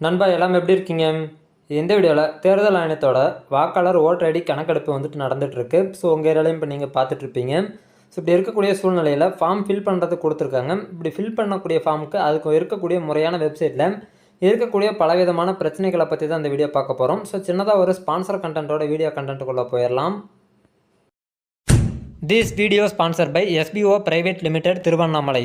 நண்பா எல்லாம் எப்படி இருக்கீங்க? இந்த வீடியோவில் தேர்தல் ஆணையத்தோட வாக்காளர் ஓட்டர் ஐடி கணக்கெடுப்பு வந்துட்டு நடந்துகிட்ருக்கு ஸோ உங்கள் ஏரியாலையும் இப்போ நீங்கள் பார்த்துட்ருப்பீங்க ஸோ இப்படி இருக்கக்கூடிய சூழ்நிலையில் ஃபார்ம் ஃபில் பண்ணுறதுக்கு கொடுத்துருக்காங்க. இப்படி ஃபில் பண்ணக்கூடிய ஃபார்முக்கு அதுக்கு இருக்கக்கூடிய முறையான வெப்சைட்டில் இருக்கக்கூடிய பலவிதமான பிரச்சனைகளை பற்றி தான் இந்த வீடியோ பார்க்க போகிறோம் ஸோ சின்னதாக ஒரு ஸ்பான்சர் கண்டென்ட்டோட வீடியோ கண்டென்ட்டுக்குள்ளே போயிடலாம் this video sponsor by SPO private limited Tiruvannamalai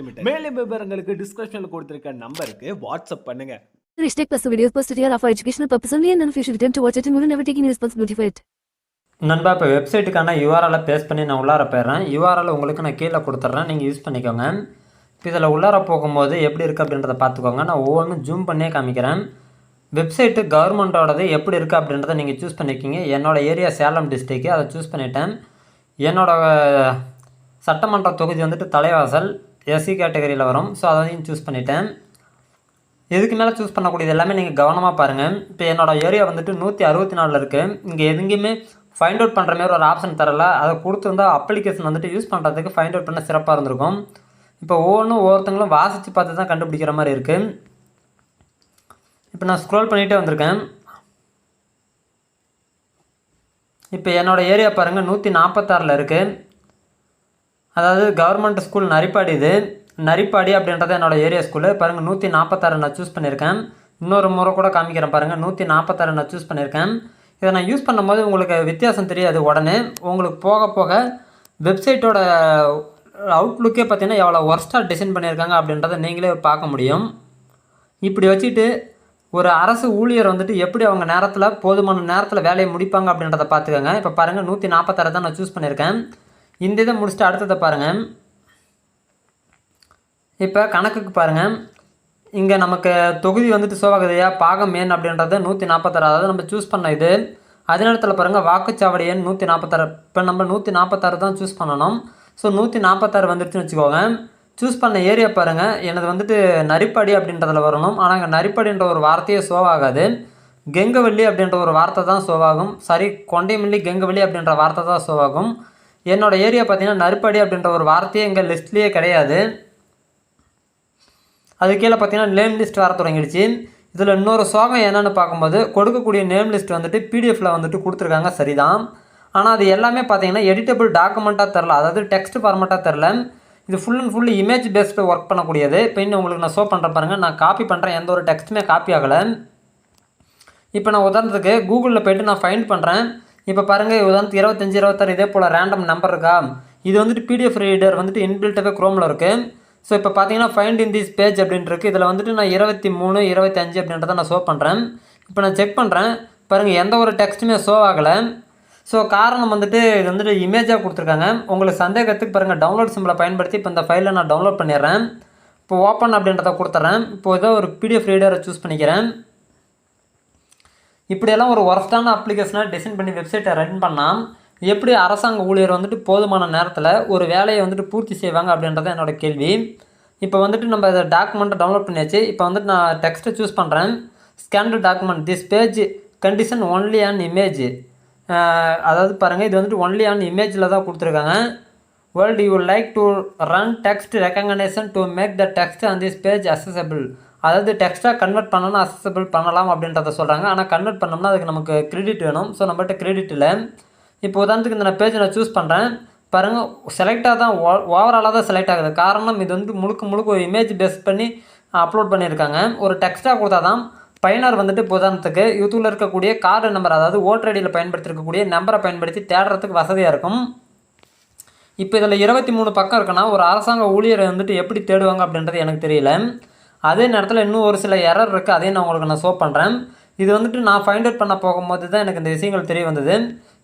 limited மேலும் விவரங்களுக்கு டிஸ்கிரிப்ஷன்ல கொடுத்திருக்க நம்பருக்கு வாட்ஸ்அப் பண்ணுங்க. Restrict plus videos posted here are for educational purpose only and should attempt to watch it and will never take any responsibility for it. நண்பா இப்போ வெப்சைட்டுக்கான யூஆர்எலை paste பண்ணி நான் உள்ளார போயிடுறேன். யூஆர்எல் உங்களுக்கு நான் கீழே கொடுத்துட்றேன். நீங்கள் யூஸ் பண்ணிக்கோங்க. இப்போ இதில் உள்ளார போகும்போது எப்படி இருக்குது அப்படின்றத பார்த்துக்கோங்க. நான் ஒவ்வொன்றும் ஜூம் பண்ணியே காமிக்கிறேன். வெப்சைட்டு கவர்மெண்ட்டோடது எப்படி இருக்குது அப்படின்றத நீங்கள் சூஸ் பண்ணிக்கிங்க என்னோட ஏரியா சேலம் டிஸ்ட்ரிக்கு அதை சூஸ் பண்ணிட்டேன். என்னோட சட்டமன்ற தொகுதி வந்துட்டு தலைவாசல். எஸ்சி கேட்டகரியில் வரும். ஸோ அதையும் சூஸ் பண்ணிட்டேன். இதுக்கு மேலே சூஸ் பண்ணக்கூடியது எல்லாமே நீங்கள் கவனமாக பாருங்கள் இப்போ என்னோடய ஏரியா வந்துட்டு நூற்றி அறுபத்தி நாலில் இருக்குது இங்கே எதுங்கேயுமே ஃபைண்ட் அவுட் பண்ணுற மாதிரி ஒரு ஆப்ஷன் தரல. அதை கொடுத்துருந்தா அப்ளிகேஷன் வந்துட்டு யூஸ் பண்ணுறதுக்கு ஃபைண்ட் அவுட் பண்ண சிறப்பாக இருந்திருக்கும். இப்போ ஒவ்வொன்றும் ஒவ்வொருத்தங்களும் வாசித்து பார்த்து தான் கண்டுபிடிக்கிற மாதிரி இருக்குது இப்போ நான் ஸ்க்ரோல் பண்ணிகிட்டே வந்திருக்கேன். இப்போ என்னோடய ஏரியா பாருங்கள் நூற்றி நாற்பத்தாறில் இருக்குது அதாவது கவர்மெண்ட் ஸ்கூல் நரிப்பாடி இது. நரிப்பாடி அப்படின்றது என்னோடய ஏரியா ஸ்கூலு பாருங்கள் நூற்றி நாற்பத்தாறு நான் சூஸ் பண்ணியிருக்கேன். இன்னொரு முறை கூட காமிக்கிறேன் பாருங்கள் நூற்றி நாற்பத்தாறு நான் சூஸ் பண்ணியிருக்கேன். இதை நான் யூஸ் பண்ணும்போது உங்களுக்கு வித்தியாசம் தெரியாது உடனே. உங்களுக்கு போக போக வெப்சைட்டோட அவுட்லுக்கே பார்த்தீங்கன்னா எவ்வளோ ஒர்ஸ்ட்டாக டிசைன் பண்ணியிருக்காங்க அப்படின்றத நீங்களே பார்க்க முடியும். இப்படி வச்சுட்டு ஒரு அரசு ஊழியர் வந்துட்டு எப்படி அவங்க நேரத்தில் போதுமான நேரத்தில் வேலையை முடிப்பாங்க அப்படின்றத பார்த்துக்கோங்க. இப்போ பாருங்கள் நூற்றி நாற்பத்தாறு தான் நான் சூஸ் பண்ணியிருக்கேன். இந்த இதை முடிச்சுட்டு அடுத்ததை பாருங்கள் இப்போ கணக்குக்கு பாருங்கள் இங்கே நமக்கு தொகுதி வந்துட்டு சோவாகுதையா பாகம் ஏன் அப்படின்றது நூற்றி நாற்பத்தாறு அதாவது நம்ம சூஸ் பண்ண இது. அதே நேரத்தில் பாருங்கள் வாக்குச்சாவடி எண் நூற்றி நாற்பத்தாறு இப்போ நம்ம நூற்றி நாற்பத்தாறு தான் சூஸ் பண்ணணும். ஸோ நூற்றி நாற்பத்தாறு வந்துருச்சுன்னு வச்சுக்கோங்க. சூஸ் பண்ண ஏரியா பாருங்கள் எனது வந்துட்டு நரிப்படி அப்படின்றதில் வரணும். ஆனால் இங்கே நரிப்படின்ற ஒரு வார்த்தையே சோவாகாது கெங்கவள்ளி அப்படின்ற ஒரு வார்த்தை தான் சோவாகும் சரி கொண்டைமல்லி கெங்கவள்ளி அப்படின்ற வார்த்தை தான் சோவாகும் என்னோடய ஏரியா பார்த்தீங்கன்னா நறுப்படி அப்படின்ற ஒரு வார்த்தையே எங்கள் லிஸ்ட்லேயே கிடையாது. அது கீழே பார்த்தீங்கன்னா நேம் லிஸ்ட் வர தொடங்கிடுச்சு. இதில் இன்னொரு சோகம் என்னென்னு பார்க்கும்போது கொடுக்கக்கூடிய நேம் லிஸ்ட் வந்துட்டு பிடிஎஃப்பில் வந்துட்டு கொடுத்துருக்காங்க. சரிதான். ஆனால் அது எல்லாமே பார்த்தீங்கன்னா எடிட்டபிள் டாக்குமெண்ட்டாக தெரில அதாவது டெக்ஸ்ட் ஃபார்மெட்டாக தெரில இது full and full image based work பண்ணக்கூடியது. இப்போ இன்னும் உங்களுக்கு நான் ஷோ பண்ணுறேன் பாருங்கள் நான் காப்பி பண்ணுறேன் எந்த ஒரு டெக்ஸ்ட்டுமே காப்பி ஆகலை. இப்போ நான் உதாரணத்துக்கு கூகுளில் போய்ட்டு நான் ஃபைண்ட் பண்ணுறேன் இப்போ பாருங்கள் உதாரணத்துக்கு இருபத்தஞ்சி இருபத்தாறு இதே போல் ரேண்டம் நம்பர் இருக்கா? இது வந்துட்டு பிடிஎஃப் ரீடர் வந்துட்டு இன்பில்ட்டாகவே க்ரோமில் இருக்குது ஸோ இப்போ பார்த்தீங்கன்னா ஃபைண்ட் இன் திஸ் பேஜ் அப்படின்ட்டு இதில் வந்துட்டு நான் இருபத்தி மூணு இருபத்தி அஞ்சு அப்படின்றத நான் ஷோ பண்ணுறேன் இப்போ நான் செக் பண்ணுறேன் பாருங்கள் எந்த ஒரு டெக்ஸ்ட்டுமே ஷோ ஆகலை. ஸோ காரணம் வந்துட்டு இது வந்துட்டு இமேஜாக கொடுத்துருக்காங்க. உங்களுக்கு சந்தேகத்துக்கு பாருங்கள் டவுன்லோட் சிம்பிளை பயன்படுத்தி இப்போ இந்த ஃபைலை நான் டவுன்லோட் பண்ணிடுறேன். இப்போ ஓப்பன் அப்படின்றத கொடுத்துட்றேன். இப்போ ஏதோ ஒரு பிடிஎஃப் ரீடரை சூஸ் பண்ணிக்கிறேன். இப்படியெல்லாம் ஒரு ஒர்ஸ்டான அப்ளிகேஷனாக டிசைன் பண்ணி வெப்சைட்டை ரன் பண்ணால் எப்படி அரசாங்க ஊழியர் வந்துட்டு போதுமான நேரத்தில் ஒரு வேலையை வந்துட்டு பூர்த்தி செய்வாங்க அப்படின்றது என்னோடய கேள்வி. இப்போ வந்துட்டு நம்ம இதை டாக்குமெண்ட்டை டவுன்லோட் பண்ணியாச்சு. இப்போ வந்துட்டு நான் டெக்ஸ்ட்டை சூஸ் பண்ணுறேன் scanned document this page condition only on image அதாவது பாருங்கள் இது வந்துட்டு ஒன்லி ஆன் இமேஜில் தான் கொடுத்துருக்காங்க. Would you like to run text recognition to make the text on this page accessible அதாவது டெக்ஸ்ட்டாக கன்வெர்ட் பண்ணணும் அசசபிள் பண்ணலாம் அப்படின்றத சொல்கிறாங்க ஆனால் கன்வெர்ட் பண்ணோம்னா அதுக்கு நமக்கு கிரெடிட் வேணும். ஸோ நம்மகிட்ட கிரெடிட் இல்லை. இப்போ உதாரணத்துக்கு இந்த பேஜ் நான் சூஸ் பண்ணுறேன் பாருங்கள் செலக்டாக தான் ஓ ஓவராலாக தான் செலக்ட் ஆகுது. காரணம் இது வந்து முழுக்க முழுக்க ஒரு இமேஜ் பேஸ் பண்ணி அப்லோட் பண்ணியிருக்காங்க. ஒரு டெக்ஸ்ட்டாக கொடுத்தா தான் பயனர் வந்துட்டு உதாரணத்துக்கு யூடியூப்பில் இருக்கக்கூடிய கார்டு நம்பர் அதாவது ஓட்டர் ஐடியில் பயன்படுத்திருக்கக்கூடிய நம்பரை பயன்படுத்தி தேடுறதுக்கு வசதியாக இருக்கும். இப்போ இதில் இருபத்தி மூணு பக்கம் இருக்குன்னா ஒரு அரசாங்க ஊழியரை வந்துட்டு எப்படி தேடுவாங்க அப்படின்றது எனக்கு தெரியல. அதே நேரத்தில் இன்னும் ஒரு சில எரர் இருக்குது அதையும் நான் உங்களுக்கு நான் ஷோ பண்ணுறேன் இது வந்துட்டு நான் ஃபைண்ட் அவுட் பண்ண போகும்போது தான் எனக்கு இந்த விஷயங்கள் தெரிய வந்தது.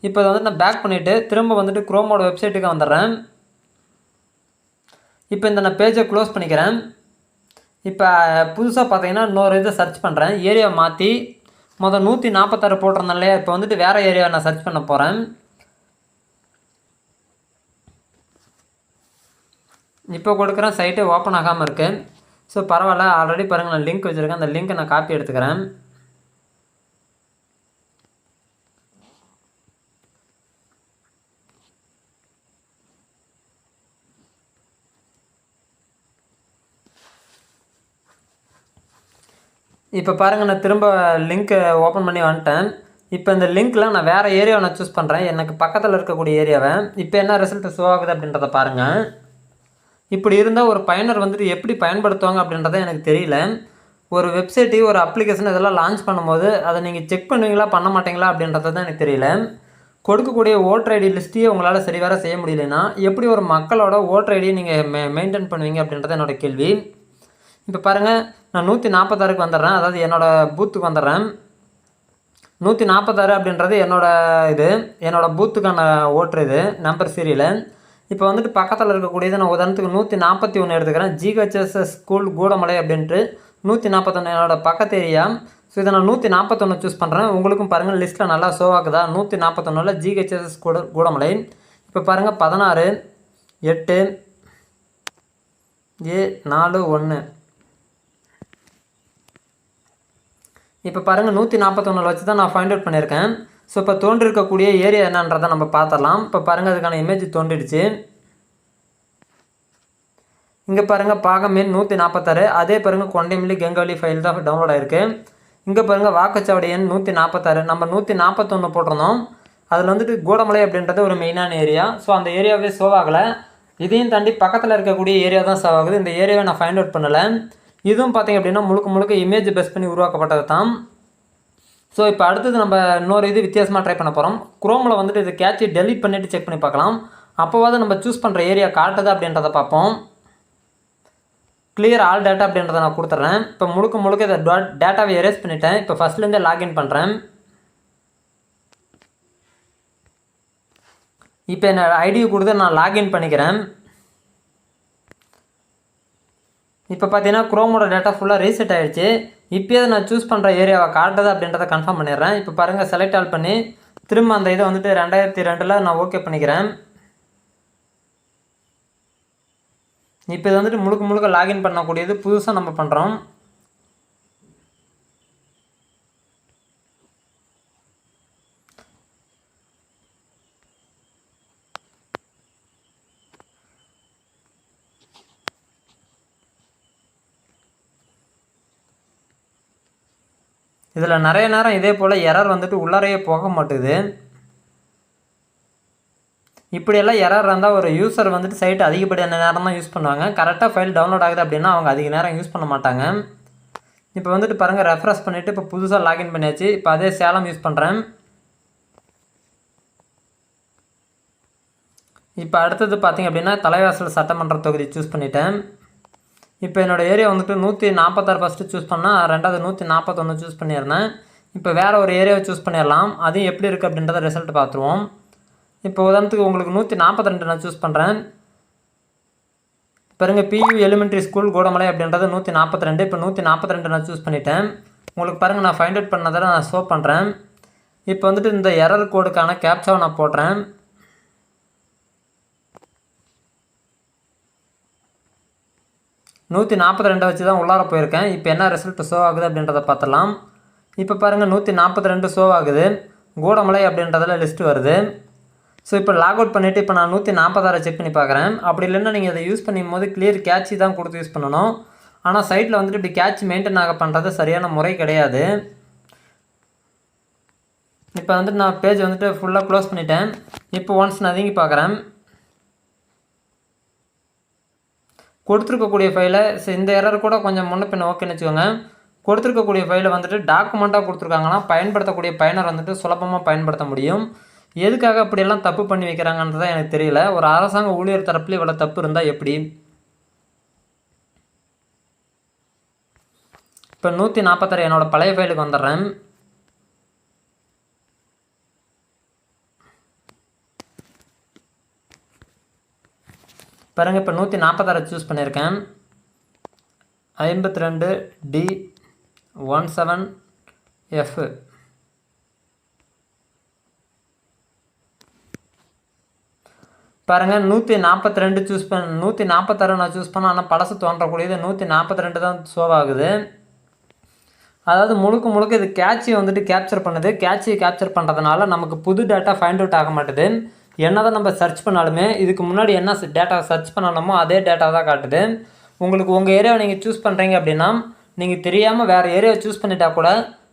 இப்போ இதை வந்துட்டு நான் பேக் பண்ணிவிட்டு திரும்ப வந்துட்டு குரோமோட வெப்சைட்டுக்கு வந்துடுறேன். இப்போ இந்த நான் பேஜை க்ளோஸ் பண்ணிக்கிறேன். இப்போ புதுசாக பார்த்தீங்கன்னா இன்னொரு இதை சர்ச் பண்ணுறேன் ஏரியாவை மாற்றி மொதல் நூற்றி நாற்பத்தாறு போட்டிருந்தேன் இல்லையா? இப்போ வந்துட்டு வேறு ஏரியாவை நான் சர்ச் பண்ண போகிறேன் இப்போ கொடுக்குறேன் சைட்டு ஓப்பன் ஆகாமல் இருக்குது ஸோ பரவாயில்ல. ஆல்ரெடி பாருங்கள் நான் லிங்க் வச்சுருக்கேன். அந்த லிங்க்கை நான் காப்பி எடுத்துக்கிறேன். இப்போ பாருங்கள் நான் திரும்ப லிங்க்கை ஓப்பன் பண்ணி வந்துட்டேன். இப்போ இந்த லிங்க்கில் நான் வேறு ஏரியாவை நான் சூஸ் பண்ணுறேன் எனக்கு பக்கத்தில் இருக்கக்கூடிய ஏரியாவை இப்போ என்ன ரிசல்ட் ஷோ ஆகுது அப்படின்றத பாருங்கள் இப்படி இருந்தால் ஒரு பயனர் வந்துட்டு எப்படி பயன்படுத்துவாங்க அப்படின்றத எனக்கு தெரியல. ஒரு வெப்சைட்டு ஒரு அப்ளிகேஷன் இதெல்லாம் லான்ச் பண்ணும்போது அதை நீங்கள் செக் பண்ணுவீங்களா பண்ண மாட்டீங்களா அப்படின்றது தான் எனக்கு தெரியல. கொடுக்கக்கூடிய ஓட்டர் ஐடி லிஸ்ட்டையே உங்களால் சரிவர செய்ய முடியலன்னா எப்படி ஒரு மக்களோட ஓட்டர் ஐடியை நீங்கள் மெ மெயின்டைன் பண்ணுவீங்க அப்படின்றது என்னோட கேள்வி. இப்போ பாருங்கள் நான் நூற்றி நாற்பத்தாறுக்கு வந்துடுறேன். அதாவது என்னோடய பூத்துக்கு வந்துடுறேன். நூற்றி நாற்பத்தாறு அப்படின்றது என்னோடய இது என்னோடய பூத்துக்கான ஓட்டர் இது நம்பர் சீரியல் இப்போ வந்துட்டு பக்கத்தில் இருக்கக்கூடியது நான் உதாரணத்துக்கு நூற்றி நாற்பத்தி ஒன்று எடுத்துக்கிறேன். ஜிஹெச்எஸ்எஸ் ஸ்கூல் கூடமலை அப்படின்ட்டு நூற்றி நாற்பத்தொன்னோட பக்கத்து ஏரியா ஸோ இதை நான் நூற்றி நாற்பத்தொன்று சூஸ் பண்ணுறேன் உங்களுக்கும் பாருங்கள் லிஸ்ட்டில் நல்லா ஷோ ஆகுதா? நூற்றி நாற்பத்தொன்னில் ஜிஹெச்எஸ்எஸ் கூட கூடமலை இப்போ பாருங்கள் பதினாறு எட்டு ஏ நாலு ஒன்று இப்போ பாருங்கள் நூற்றி நாற்பத்தொன்னில் வச்சு தான் நான் ஃபைண்ட் அவுட் பண்ணியிருக்கேன். ஸோ இப்போ தோன்றிருக்கக்கூடிய ஏரியா என்னன்றதை நம்ம பார்த்துடலாம். இப்போ பாருங்கள் அதுக்கான இமேஜ் தோன்றிடுச்சு. இங்கே பாருங்கள் பாகமீன் நூற்றி நாற்பத்தாறு அதே பாருங்கள் கொண்டைமில்லி கெங்கவலி ஃபைல் தான் டவுன்லோட் ஆயிருக்கு. இங்கே பாருங்கள் வாக்குச்சாவடி எண் நூற்றி நாற்பத்தாறு நம்ம நூற்றி நாற்பத்தொன்று போட்டிருந்தோம். அதில் வந்துட்டு கூடமலை அப்படின்றது ஒரு மெயினான ஏரியா ஸோ அந்த ஏரியாவே சோவாகலை இதையும் தாண்டி பக்கத்தில் இருக்கக்கூடிய ஏரியா தான் ஷோ ஆகுது. இந்த ஏரியாவை நான் ஃபைண்ட் அவுட் பண்ணலை. இதுவும் பார்த்தீங்க அப்படின்னா முழுக்க முழுக்க இமேஜ் பேஸ் பண்ணி உருவாக்கப்பட்டது தான் ஸோ இப்போ அடுத்தது நம்ம இன்னொரு இது வித்தியாசமாக ட்ரை பண்ண போகிறோம் குரோமில் வந்துட்டு இது கேட்சி டெலிட் பண்ணிவிட்டு செக் பண்ணி பார்க்கலாம். அப்போவாது நம்ம சூஸ் பண்ணுற ஏரியா காட்டுது அப்படின்றத பார்ப்போம். கிளியர் ஆல் டேட்டா அப்படின்றத நான் கொடுத்துட்றேன் இப்போ முழுக்க முழுக்க இதை டேட்டாவை எரேஸ் பண்ணிட்டேன். இப்போ ஃபஸ்ட்லேருந்தே லாகின் பண்ணுறேன் இப்போ என்னோடய ஐடியை கொடுத்து நான் லாகின் பண்ணிக்கிறேன். இப்போ பார்த்தீங்கன்னா குரோமோட டேட்டா ஃபுல்லாக ரீசெட் ஆகிடுச்சு இப்போயே நான் சூஸ் பண்ணுற ஏரியாவை காட்டுது அப்படின்றத கன்ஃபார்ம் பண்ணிடுறேன். இப்போ பாருங்கள் செலக்ட் ஆல் பண்ணி திரும்ப அந்த இதை வந்துட்டு ரெண்டாயிரத்தி ரெண்டில் நான் ஓகே பண்ணிக்கிறேன். இப்போ இது வந்துட்டு முழுக்க முழுக்க லாகின் பண்ணக்கூடியது புதுசாக நம்ம பண்ணுறோம் இதில் நிறைய நேரம் இதே போல் எரர் வந்துட்டு உள்ளாரையே போக மாட்டுது. இப்படியெல்லாம் எரர் இருந்தால் ஒரு யூஸர் வந்துட்டு சைட் அதிகப்படியான நேரம் தான் யூஸ் பண்ணுவாங்க. கரெக்டாக ஃபைல் டவுன்லோட் ஆகுது அப்படின்னா அவங்க அதிக நேரம் யூஸ் பண்ண மாட்டாங்க. இப்போ வந்துட்டு பாருங்கள் ரெஃப்ரெஷ் பண்ணிவிட்டு இப்போ புதுசாக லாகின் பண்ணியாச்சு. இப்போ அதே சேலம் யூஸ் பண்ணுறேன் இப்போ அடுத்தது பார்த்திங்க அப்படின்னா தலைவாசல் சட்டமன்ற தொகுதி சூஸ் பண்ணிட்டேன். இப்போ என்னோடய ஏரியா வந்துட்டு நூற்றி நாற்பத்தாறு ஃபஸ்ட்டு சூஸ் பண்ணால் ரெண்டாவது நூற்றி நாற்பத்தொன்று சூஸ் பண்ணியிருந்தேன் இப்போ வேறு ஒரு ஏரியாவை சூஸ் பண்ணிடலாம் அதுவும் எப்படி இருக்குது அப்படின்றத ரிசல்ட் பார்த்துருவோம். இப்போ உதாரணத்துக்கு உங்களுக்கு நூற்றி நாற்பத்தி ரெண்டு நான் சூஸ் பண்ணுறேன் பாருங்க பியூ எலிமெண்ட்ரி ஸ்கூல் கூடமலை அப்படின்றது நூற்றி நாற்பத்தி ரெண்டு இப்போ நூற்றி நாற்பத்தி ரெண்டு நான் சூஸ் பண்ணிட்டேன். உங்களுக்கு பாருங்கள் நான் ஃபைண்ட் அவுட் பண்ணதை நான் ஷோ பண்ணுறேன் இப்போ வந்துட்டு இந்த எரர் கோடுக்கான கேப்சாவை நான் போடுறேன். நூற்றி நாற்பத்தி ரெண்டை வச்சு தான் உள்ளார போயிருக்கேன். இப்போ என்ன ரிசல்ட் ஷோ ஆகுது அப்படின்றத பார்த்துடலாம். இப்போ பாருங்கள் நூற்றி நாற்பத்தி ரெண்டு ஷோ ஆகுது. கூடமலை அப்படின்றதில் லிஸ்ட்டு வருது. ஸோ இப்போ லாக் அவுட் பண்ணிவிட்டு இப்போ நான் நூற்றி நாற்பதாறு செக் பண்ணி பார்க்குறேன். அப்படி இல்லைன்னா நீங்கள் அதை யூஸ் பண்ணும் போது கிளியர் கேட்சி தான் கொடுத்து யூஸ் பண்ணணும். ஆனால் சைட்டில் வந்துட்டு இப்படி கேட்ச் மெயின்டைன் ஆக பண்ணுறது சரியான முறை கிடையாது. இப்போ வந்துட்டு நான் பேஜ் வந்துட்டு ஃபுல்லாக க்ளோஸ் பண்ணிட்டேன். இப்போ ஒன்ஸ் நான் அதிங்கி பார்க்குறேன். கொடுத்துருக்கக்கூடிய ஃபைலை இந்த எரர் கூட கொஞ்சம் முன்ன பின்ன ஓகேன்னு வச்சுக்கோங்க. கொடுத்துருக்கக்கூடிய ஃபைலை வந்துட்டு டாக்குமெண்ட்டாக கொடுத்துருக்காங்கன்னா பயன்படுத்தக்கூடிய பயனர் வந்துட்டு சுலபமாக பயன்படுத்த முடியும். எதுக்காக அப்படியெல்லாம் தப்பு பண்ணி வைக்கிறாங்கன்றது எனக்கு தெரியல. ஒரு அரசாங்க ஊழியர் தரப்புல இவ்வளோ தப்பு இருந்தால் எப்படி? இப்போ நூற்றி நாற்பத்தாறு என்னோடய பழைய ஃபைலுக்கு வந்துடுறேன். பாருங்க இப்போ நூற்றி நாற்பத்தாறு சூஸ் பண்ணியிருக்கேன் ஐம்பத்தி ரெண்டு டி ஒன் செவன் எஃப் பாருங்கள் நூற்றி நாற்பத்தி ரெண்டு சூஸ் பண்ண நூற்றி நாற்பத்தாறு நான் சூஸ் பண்ணேன் ஆனால் பழசு தோன்றக்கூடியது. நூற்றி நாற்பத்தி ரெண்டு தான் ஷோவாகுது ஆகுது. அதாவது முழுக்க முழுக்க இது கேட்சி வந்துட்டு கேப்சர் பண்ணுது. கேட்சியை கேப்சர் பண்ணுறதுனால நமக்கு புது டேட்டா ஃபைண்ட் அவுட் ஆக மாட்டுது. என்னதான் நம்ம சர்ச் பண்ணாலுமே இதுக்கு முன்னாடி என்ன டேட்டா சர்ச் பண்ணணுமோ அதே டேட்டா தான் காட்டுது. உங்களுக்கு உங்கள் ஏரியாவை நீங்கள் சூஸ் பண்ணுறீங்க அப்படின்னா நீங்கள் தெரியாமல் வேறு ஏரியாவை சூஸ் பண்ணிட்டா கூட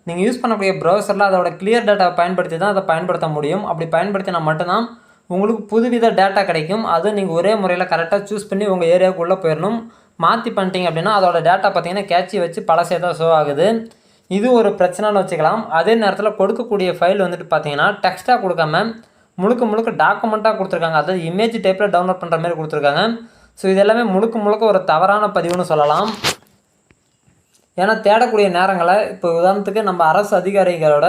நீங்கள் யூஸ் பண்ணக்கூடிய ப்ரௌசரில் அதோட கிளியர் டேட்டாவை பயன்படுத்தி தான் அதை பயன்படுத்த முடியும். அப்படி பயன்படுத்தினா மட்டும்தான் உங்களுக்கு புதுவித டேட்டா கிடைக்கும். அது நீங்கள் ஒரே முறையில் கரெக்டாக சூஸ் பண்ணி உங்கள் ஏரியாவுக்குள்ளே போயிடணும் மாற்றி பண்ணிட்டீங்க அப்படின்னா அதோட டேட்டா பார்த்தீங்கன்னா கேட்சி வச்சு பழசே தான் ஷோ ஆகுது. இது ஒரு பிரச்சனைன்னு வச்சுக்கலாம். அதே நேரத்தில் கொடுக்கக்கூடிய ஃபைல் வந்துட்டு பார்த்தீங்கன்னா டெக்ஸ்ட்டாக கொடுக்காம முழுக்க முழுக்க டாக்குமெண்ட்டாக கொடுத்துருக்காங்க. அதாவது இமேஜ் டைப்பில் டவுன்லோட் பண்ணுற மாதிரி கொடுத்துருக்காங்க. ஸோ இது எல்லாமே முழுக்க முழுக்க ஒரு தவறான பதிவுன்னு சொல்லலாம். ஏன்னா தேடக்கூடிய நேரங்களை இப்போ உதாரணத்துக்கு நம்ம அரசு அதிகாரிகளோட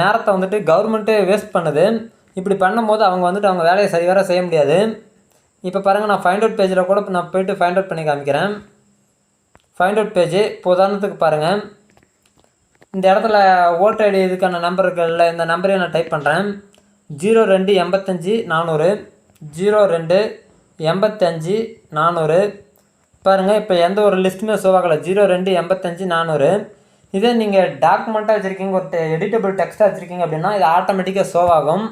நேரத்தை வந்துட்டு கவர்மெண்ட்டே வேஸ்ட் பண்ணுது. இப்படி பண்ணும்போது அவங்க வந்துட்டு அவங்க வேலையை சரிவர செய்ய முடியாது. இப்போ பாருங்கள் நான் ஃபைண்ட் அவுட் பேஜில் கூட நான் போயிட்டு ஃபைண்ட் அவுட் பண்ணி காமிக்கிறேன். ஃபைண்ட் அவுட் பேஜ் இப்போ உதாரணத்துக்கு பாருங்கள் இந்த இடத்துல ஓட்டர் ஐடி இதுக்கான நம்பர் இருக்குல்ல இந்த நம்பரையும் நான் டைப் பண்ணுறேன் ஜீரோ ரெண்டு எண்பத்தஞ்சு நானூறு ஜீரோ ரெண்டு எண்பத்தஞ்சு நானூறு. பாருங்கள் இப்போ எந்த ஒரு லிஸ்ட்டுமே ஷோவாகலை ஜீரோ ரெண்டு எண்பத்தஞ்சு நானூறு. இதே நீங்கள் டாக்குமெண்ட்டாக வச்சுருக்கீங்க ஒரு எடிட்டபிள் டெக்ஸ்ட்டாக வச்சுருக்கீங்க அப்படின்னா இது ஆட்டோமேட்டிக்காக ஷோ ஆகும்.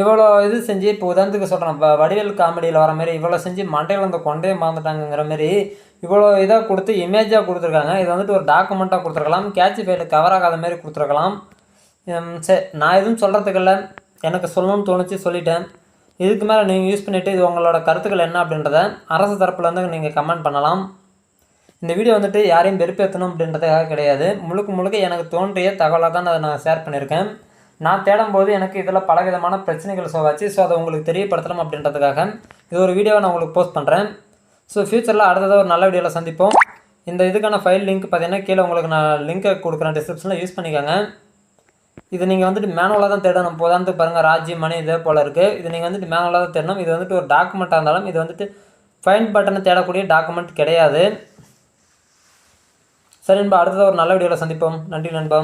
இவ்வளோ இது செஞ்சு இப்போ உதாரணத்துக்கு சொல்கிறேன் இப்போ வடிவேல் காமெடியில் வர மாதிரி இவ்வளோ செஞ்சு மண்டையில் வந்து கொண்டே மறந்துட்டாங்கங்கிற மாதிரி இவ்வளோ இதாக கொடுத்து இமேஜாக கொடுத்துருக்காங்க. இது வந்துட்டு ஒரு டாக்குமெண்ட்டாக கொடுத்துருக்கலாம். கேட்ச் ஃபைல் கவர் ஆகாத மாதிரி கொடுத்துருக்கலாம். சரி நான் எதுவும் சொல்கிறதுக்கு இல்லை எனக்கு சொல்லணும்னு தோணுச்சு சொல்லிட்டேன். இதுக்கு மேலே நீங்கள் யூஸ் பண்ணிவிட்டு இது உங்களோட கருத்துக்கள் என்ன அப்படின்றத அரசு தரப்புலேருந்து நீங்கள் கமெண்ட் பண்ணலாம். இந்த வீடியோ வந்துட்டு யாரையும் வெறுப்பேற்றணும் அப்படின்றதுக்காக கிடையாது. முழுக்க முழுக்க எனக்கு தோன்றிய தகவலாக தான் அதை நான் ஷேர் பண்ணியிருக்கேன். நான் தேடும்போது எனக்கு இதில் பலவிதமான பிரச்சனைகள் சோவாச்சு ஸோ அதை உங்களுக்கு தெரியப்படுத்தணும் அப்படின்றதுக்காக இது ஒரு வீடியோவை நான் உங்களுக்கு போஸ்ட் பண்ணுறேன் ஸோ ஃப்யூச்சரில் அடுத்ததாக ஒரு நல்ல வீடியோவில் சந்திப்போம். இந்த இதுக்கான ஃபைல் லிங்க் பார்த்தீங்கன்னா கீழே உங்களுக்கு நான் லிங்க்கை கொடுக்குறேன். டிஸ்கிரிப்ஷனில் யூஸ் பண்ணிக்கோங்க. இது நீங்கள் வந்துட்டு மேனுவலாக தான் தேடணும். இப்போ உதாரணத்துக்கு பாருங்கள் ராஜ்ஜி மணி இதே போல் இருக்குது இது நீங்கள் வந்துட்டு மேனுவலாக தான் தேடணும். இது வந்துட்டு ஒரு டாக்குமெண்ட்டாக இருந்தாலும் இது வந்துட்டு ஃபைன் பட்டனை தேடக்கூடிய டாக்குமெண்ட் கிடையாது. சரி நண்பா அடுத்தது ஒரு நல்ல வீடியோவில் சந்திப்போம். நன்றி நண்பா.